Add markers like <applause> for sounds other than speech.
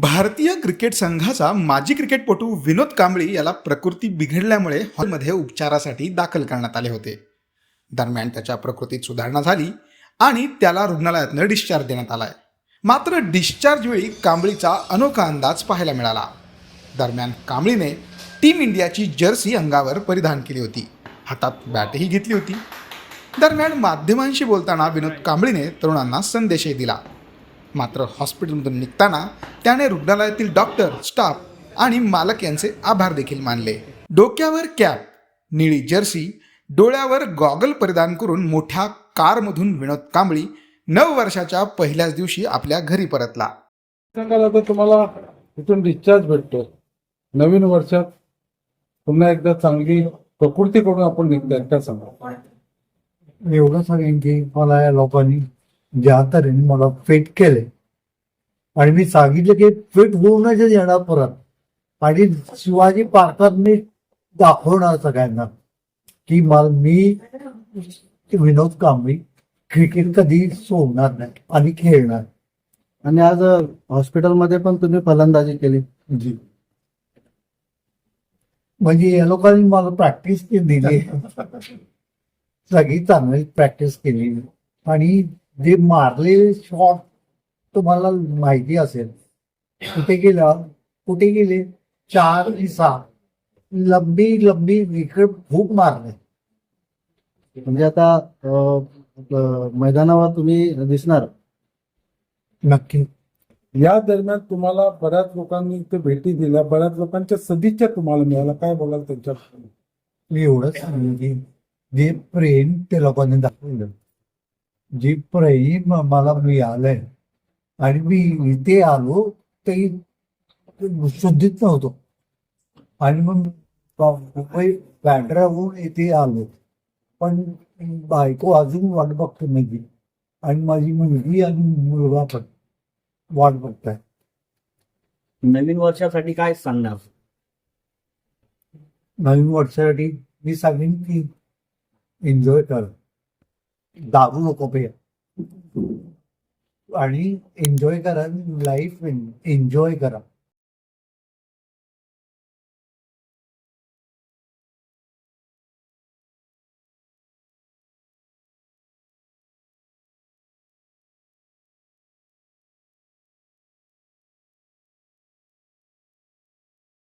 भारतीय क्रिकेट संघाचा माजी क्रिकेटपटू विनोद कांबळी याला प्रकृती बिघडल्यामुळे हॉलमध्ये उपचारासाठी दाखल करण्यात आले होते. दरम्यान त्याच्या प्रकृतीत सुधारणा झाली आणि त्याला रुग्णालयातनं डिस्चार्ज देण्यात आलाय. मात्र डिस्चार्ज वेळी कांबळीचा अनोखा अंदाज पाहायला मिळाला. दरम्यान कांबळीने टीम इंडियाची जर्सी अंगावर परिधान केली होती. हातात बॅटही घेतली होती. दरम्यान माध्यमांशी बोलताना विनोद कांबळीने तरुणांना संदेशही दिला. मात्र हॉस्पिटलमधून निघताना त्याने रुग्णालयातील डॉक्टर स्टाफ आणि मालक यांचे आभार देखील मानले. डोक्यावर कॅप निळी जर्सी डोळ्यावर गॉगल परिधान करून मोठ्या कारमधून विनोद कांबळी नऊ वर्षाच्या पहिल्याच दिवशी आपल्या घरी परतला. आता तुम्हाला इथून डिस्चार्ज भेटतो नवीन वर्षात पुन्हा एकदा चांगली प्रकृती करून आपण निघतोय काय सांगा एवढं सांगेन की मला या लोकांनी ज्या तऱ्हेने मला फिट केले. आणि मी सांगितलं की फिट होऊनच येणार परत. आणि शिवाजी पार्कात मी दाखवणार सगळ्यांना की मला मी विनोद कांबळी क्रिकेट कधी सोडणार नाही आणि खेळणार. आणि आज हॉस्पिटलमध्ये पण तुम्ही फलंदाजी केली. जी. म्हणजे या लोकांनी मला प्रॅक्टिस दिली <laughs> सगळी चांगली प्रॅक्टिस केली. आणि जे मारलेले शॉट तुम्हाला माहिती असेल. कुठे गेला? कुठे गेले? चार सहा लंबी लंबी विकेट खूप मारले. म्हणजे आता मैदानावर तुम्ही दिसणार. नक्की. या दरम्यान तुम्हाला बऱ्याच लोकांनी इथे भेटी दिल्या. बऱ्याच लोकांच्या सदिच्छा तुम्हाला मिळाल्या. काय बोलाल त्यांच्या मी एवढंच जे प्रेम ते लोकांनी दाखवलं जे प्रेम मला मिळालंय आणि मी इथे आलो ते शुद्धीत नव्हतो. आणि मग मुंबई बँड्रा होऊन इथे आलो. पण बायको अजून वाट बघतो माझी आणि माझी मुलगी आणि मुलगा पण वाट बघताय नवीन वर्षासाठी काय सांगणार? नवीन वर्षासाठी मी सांगेन की एन्जॉय कर. दारू नको पे आणि एन्जॉय करा लाईफ एन्जॉय करा.